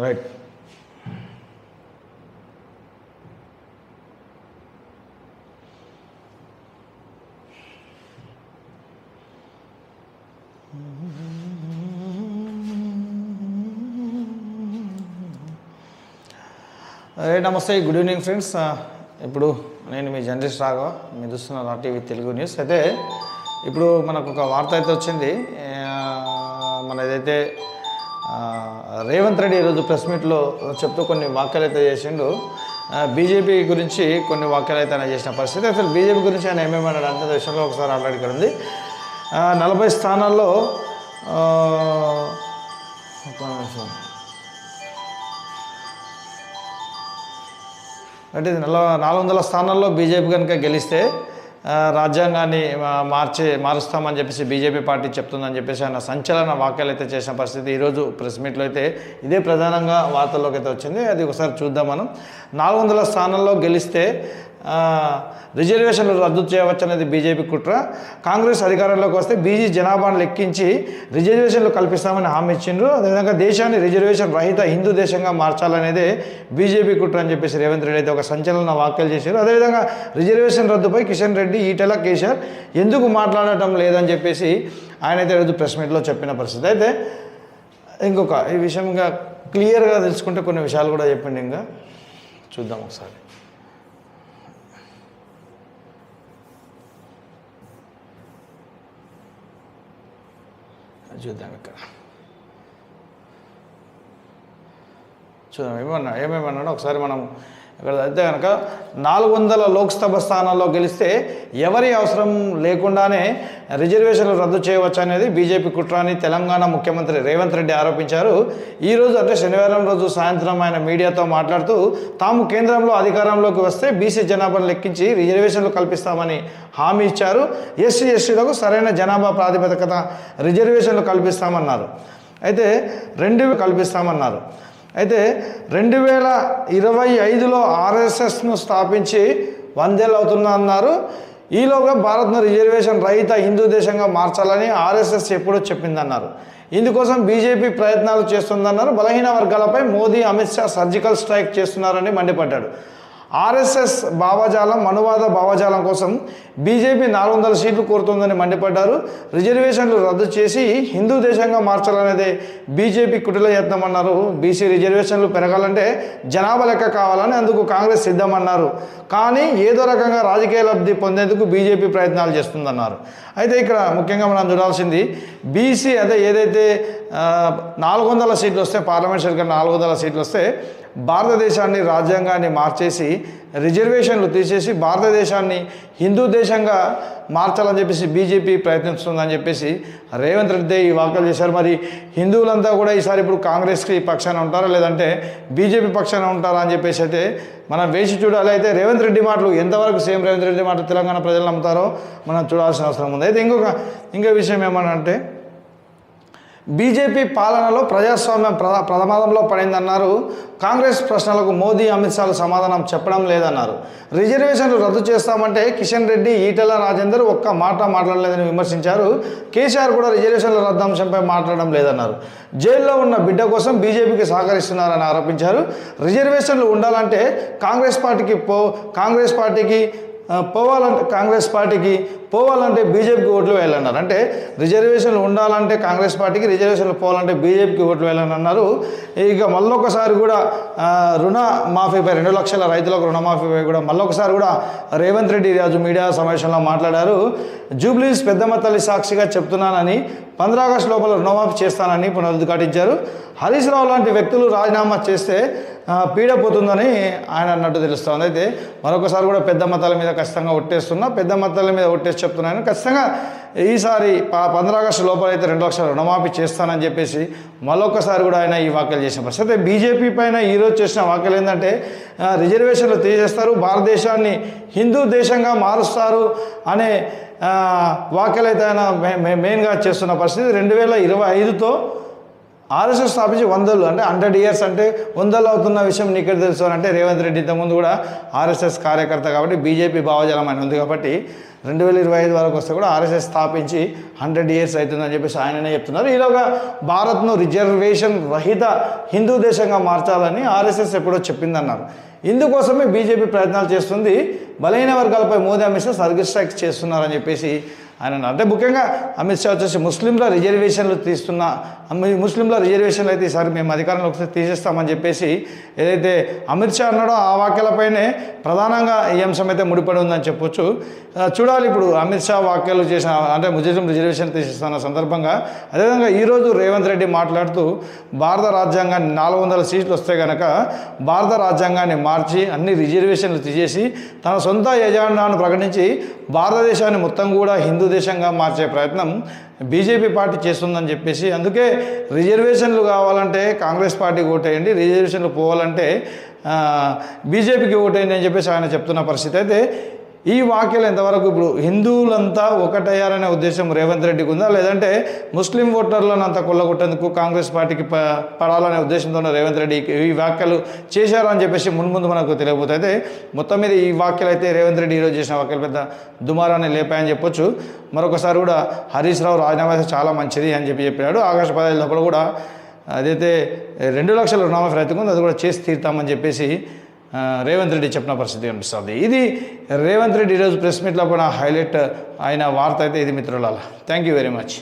Right అరే నమస్తే. Good evening friends ఇప్పుడు నేను మీ జర్నలిస్ట్ రాఘవ. మీరు చూస్తున్న నా తెలుగు న్యూస్. అయితే ఇప్పుడు మనకు ఒక వార్త అయితే వచ్చింది. మన ఏదైతే రేవంత్ రెడ్డి ఈరోజు ప్రెస్ మీట్లో చెప్తూ కొన్ని వ్యాఖ్యలు అయితే చేసిండు. బీజేపీ గురించి కొన్ని వ్యాఖ్యలు అయితే ఆయన చేసిన పరిస్థితి. అసలు బీజేపీ గురించి ఆయన ఏమేమన్నాడు అంటే ఆ విషయంలో ఒకసారి ఆల్రెడీ ఇక్కడ ఉంది. నలభై స్థానాల్లో అంటే నల నాలుగు వందల స్థానాల్లో బీజేపీ కనుక గెలిస్తే రాజ్యాంగాన్ని మార్చి మారుస్తామని చెప్పేసి బీజేపీ పార్టీ చెప్తుందని చెప్పేసి ఆయన సంచలన వ్యాఖ్యలు అయితే చేసిన పరిస్థితి ఈరోజు ప్రెస్ మీట్లో అయితే ఇదే ప్రధానంగా వార్తల్లోకి అయితే వచ్చింది. అది ఒకసారి చూద్దాం మనం. నాలుగు వందల స్థానంలో గెలిస్తే రిజర్వేషన్లు రద్దు చేయవచ్చనేది బీజేపీ కుట్ర. కాంగ్రెస్ అధికారంలోకి వస్తే బీజీ జనాభాను లెక్కించి రిజర్వేషన్లు కల్పిస్తామని హామీ ఇచ్చిండ్రు. అదేవిధంగా దేశాన్ని రిజర్వేషన్ రహిత హిందూ దేశంగా మార్చాలనేదే బీజేపీ కుట్ర అని చెప్పేసి రేవంత్ రెడ్డి అయితే ఒక సంచలన వ్యాఖ్యలు చేశారు. అదేవిధంగా రిజర్వేషన్ రద్దుపై కిషన్ రెడ్డి ఈటెల కేసీఆర్ ఎందుకు మాట్లాడటం లేదని చెప్పేసి ఆయన అయితే ఈరోజు ప్రెస్ మీట్లో చెప్పిన పరిస్థితి. అయితే ఇంకొక ఈ విషయంగా క్లియర్గా తెలుసుకుంటే కొన్ని విషయాలు కూడా చెప్పండి ఇంకా. చూద్దాం ఒకసారి. చూద్దాం ఇక్కడ. చూద్దాం ఏమన్నా ఏమేమన్నాడో ఒకసారి మనం ఇక్కడ అయితే కనుక నాలుగు వందల లోక్సభ స్థానాల్లో గెలిస్తే ఎవరి అవసరం లేకుండానే రిజర్వేషన్లు రద్దు చేయవచ్చు అనేది బీజేపీ కుట్ర అని తెలంగాణ ముఖ్యమంత్రి రేవంత్ రెడ్డి ఆరోపించారు. ఈరోజు అంటే శనివారం రోజు సాయంత్రం ఆయన మీడియాతో మాట్లాడుతూ తాము కేంద్రంలో అధికారంలోకి వస్తే బీసీ జనాభాను లెక్కించి రిజర్వేషన్లు కల్పిస్తామని హామీ ఇచ్చారు. ఎస్సీ ఎస్టీలకు సరైన జనాభా ప్రాతిపదికత రిజర్వేషన్లు కల్పిస్తామన్నారు. అయితే రెండు కల్పిస్తామన్నారు. అయితే రెండు వేల ఇరవై ఐదులో ఆర్ఎస్ఎస్ను స్థాపించి వందేళ్ళు అవుతుందన్నారు ఈలోగా భారత్ను రిజర్వేషన్ రహిత హిందూ దేశంగా మార్చాలని ఆర్ఎస్ఎస్ ఎప్పుడో చెప్పిందన్నారు. ఇందుకోసం బీజేపీ ప్రయత్నాలు చేస్తుందన్నారు. బలహీన వర్గాలపై మోదీ అమిత్ షా సర్జికల్ స్ట్రైక్ చేస్తున్నారని మండిపడ్డాడు. ఆర్ఎస్ఎస్ భావజాలం అనువాద భావజాలం కోసం బీజేపీ నాలుగు వందల సీట్లు కోరుతుందని మండిపడ్డారు. రిజర్వేషన్లు రద్దు చేసి హిందూ దేశంగా మార్చాలనేదే బీజేపీ కుటిల యత్నమన్నారు బీసీ రిజర్వేషన్లు పెరగాలంటే జనాభా లెక్క కావాలని అందుకు కాంగ్రెస్ సిద్ధమన్నారు. కానీ ఏదో రకంగా రాజకీయ లబ్ధి పొందేందుకు బీజేపీ ప్రయత్నాలు చేస్తుందన్నారు. అయితే ఇక్కడ ముఖ్యంగా మనం చూడాల్సింది బీసీ అదే ఏదైతే నాలుగు వందల సీట్లు వస్తే పార్లమెంట్ సరిగ్గా నాలుగు వందల సీట్లు వస్తే భారతదేశాన్ని రాజ్యాంగాన్ని మార్చేసి రిజర్వేషన్లు తీసేసి భారతదేశాన్ని హిందూ దేశంగా మార్చాలని చెప్పేసి బీజేపీ ప్రయత్నిస్తుందని చెప్పేసి రేవంత్ రెడ్డి ఈ వ్యాఖ్యలు చేశారు. మరి హిందువులంతా కూడా ఈసారి ఇప్పుడు కాంగ్రెస్కి పక్షాన ఉంటారా? లేదంటే బీజేపీ పక్షాన ఉంటారా అని చెప్పేసి అయితే మనం వేసి చూడాలి. అయితే రేవంత్ రెడ్డి మాటలు ఎంతవరకు సేమ్ రేవంత్ రెడ్డి మాటలు తెలంగాణ ప్రజలు నమ్ముతారో మనం చూడాల్సిన అవసరం ఉంది. అయితే ఇంకొక ఇంకో విషయం ఏమనంటే బీజేపీ పాలనలో ప్రజాస్వామ్యం ప్రధా ప్రమాదంలో పడిందన్నారు. కాంగ్రెస్ ప్రశ్నలకు మోదీ అమిత్ షాలు సమాధానం చెప్పడం లేదన్నారు. రిజర్వేషన్లు రద్దు చేస్తామంటే కిషన్ రెడ్డి ఈటెల రాజేందర్ ఒక్క మాట మాట్లాడలేదని విమర్శించారు. కేసీఆర్ కూడా రిజర్వేషన్ల రద్దు అంశంపై మాట్లాడడం లేదన్నారు. జైల్లో ఉన్న బిడ్డ కోసం బీజేపీకి సహకరిస్తున్నారని ఆరోపించారు. రిజర్వేషన్లు ఉండాలంటే కాంగ్రెస్ పార్టీకి పో కాంగ్రెస్ పార్టీకి పోవాలంటే కాంగ్రెస్ పార్టీకి పోవాలంటే బీజేపీకి ఓట్లు వేయాలన్నారు. అంటే రిజర్వేషన్లు ఉండాలంటే కాంగ్రెస్ పార్టీకి రిజర్వేషన్లు పోవాలంటే బీజేపీకి ఓట్లు వేయాలని అన్నారు ఇక మళ్ళొకసారి కూడా రుణ మాఫీపై రెండు లక్షల రైతులకు రుణమాఫీపై కూడా మళ్ళొకసారి కూడా రేవంత్ రెడ్డి రాజు మీడియా సమావేశంలో మాట్లాడారు. జూబ్లీస్ పెద్దమ్మ తల్లి సాక్షిగా చెప్తున్నానని ఆగస్టు లోపల రుణమాఫీ చేస్తానని పునరుద్ఘాటించారు హరీష్ రావు లాంటి వ్యక్తులు రాజీనామా చేస్తే పీడపోతుందని ఆయన అన్నట్టు తెలుస్తోంది. అయితే మరొకసారి కూడా పెద్ద మతాల మీద ఖచ్చితంగా ఒట్టేస్తున్నా పెద్ద మతాల మీద ఒట్టేసి చెప్తున్నాను. ఖచ్చితంగా ఈసారి ప ఆగస్టు లోపల అయితే రెండు లక్షల రుణమాఫీ చేస్తానని చెప్పేసి మరొకసారి కూడా ఆయన ఈ వ్యాఖ్యలు చేసిన పరిస్థితి. అయితే బీజేపీ పైన ఈరోజు చేసిన వ్యాఖ్యలు ఏంటంటే రిజర్వేషన్లు తీసేస్తారు భారతదేశాన్ని హిందూ దేశంగా మారుస్తారు అనే వ్యాఖ్యలు అయితే ఆయన మెయిన్గా చేస్తున్న పరిస్థితి. రెండు వేల ఇరవై ఐదుతో ఆర్ఎస్ఎస్ స్థాపించి వందలు అంటే హండ్రెడ్ ఇయర్స్ అంటే వందలు అవుతున్న విషయం నీకే తెలుసు అని అంటే రేవంత్ రెడ్డి ఇంతకుముందు కూడా ఆర్ఎస్ఎస్ కార్యకర్త కాబట్టి బీజేపీ భావజలం అని ఉంది కాబట్టి రెండు వేల ఇరవై ఐదు వరకు వస్తే కూడా ఆర్ఎస్ఎస్ స్థాపించి హండ్రెడ్ ఇయర్స్ అవుతుందని చెప్పేసి ఆయననే చెప్తున్నారు. ఈలోగా భారత్ను రిజర్వేషన్ రహిత హిందూ దేశంగా మార్చాలని ఆర్ఎస్ఎస్ ఎప్పుడో చెప్పిందన్నారు. ఇందుకోసమే బీజేపీ ప్రయత్నాలు చేస్తుంది. బలహీన వర్గాలపై మోదీ అమిత్ షా సర్గిస్ట్రాక్ చేస్తున్నారని చెప్పేసి ఆయన అంటే ముఖ్యంగా అమిత్ షా వచ్చేసి ముస్లింల రిజర్వేషన్లు తీస్తున్న ముస్లింల రిజర్వేషన్లు అయితే ఈసారి మేము అధికారంలో ఒకసారి తీసేస్తామని చెప్పేసి ఏదైతే అమిత్ షా అన్నాడో ఆ వాక్యాలపైనే ప్రధానంగా ఈ అంశం అయితే ముడిపడి ఉందని చెప్పొచ్చు. చూడాలి ఇప్పుడు అమిత్ షా వాక్యాలు చేసిన అంటే ముస్లిం రిజర్వేషన్ తీసేస్తున్న సందర్భంగా. అదేవిధంగా ఈరోజు రేవంత్ రెడ్డి మాట్లాడుతూ భారత రాజ్యాంగాన్ని నాలుగు వందల సీట్లు వస్తే కనుక భారత రాజ్యాంగాన్ని మార్చి అన్ని రిజర్వేషన్లు తీసేసి తన సొంత ఎజెండాను ప్రకటించి భారతదేశాన్ని మొత్తం కూడా హిందూ దేశంగా మార్చే ప్రయత్నం బీజేపీ పార్టీ చేస్తుందని చెప్పేసి అందుకే రిజర్వేషన్లు కావాలంటే కాంగ్రెస్ పార్టీకి ఓటేయండి రిజర్వేషన్లు పోవాలంటే బీజేపీకి ఓటేయండి అని చెప్పేసి ఆయన చెప్తున్న పరిస్థితి. అయితే ఈ వాక్యాలు ఎంతవరకు ఇప్పుడు హిందువులంతా ఒకటయ్యారనే ఉద్దేశం రేవంత్ రెడ్డికి ఉందా? లేదంటే ముస్లిం ఓటర్లను అంత కొల్లగొట్టేందుకు కాంగ్రెస్ పార్టీకి ప పడాలనే ఉద్దేశంతో రేవంత్ రెడ్డి ఈ వ్యాఖ్యలు చేశారని చెప్పేసి మున్ముందు మనకు తెలియబోతుంది అయితే మొత్తం మీద ఈ వ్యాఖ్యలు అయితే రేవంత్ రెడ్డి ఈరోజు చేసిన వ్యాఖ్యలు పెద్ద దుమారాన్ని లేపాయని చెప్పొచ్చు. మరొకసారి కూడా హరీష్ రావు రాజీనామా చాలా మంచిది అని చెప్పి చెప్పాడు ఆగస్టు పదహైదు లోపల కూడా అదైతే రెండు లక్షల రుణమాఫీ రైతుకు ఉంది అది కూడా చేసి తీరుతామని చెప్పేసి రేవంత్ రెడ్డి చెప్పిన పరిస్థితి కనిపిస్తుంది. ఇది రేవంత్ రెడ్డి ఈరోజు ప్రెస్ మీట్లో కూడా హైలైట్ అయిన వార్త అయితే ఇది మిత్రులాల థ్యాంక్ యూ వెరీ మచ్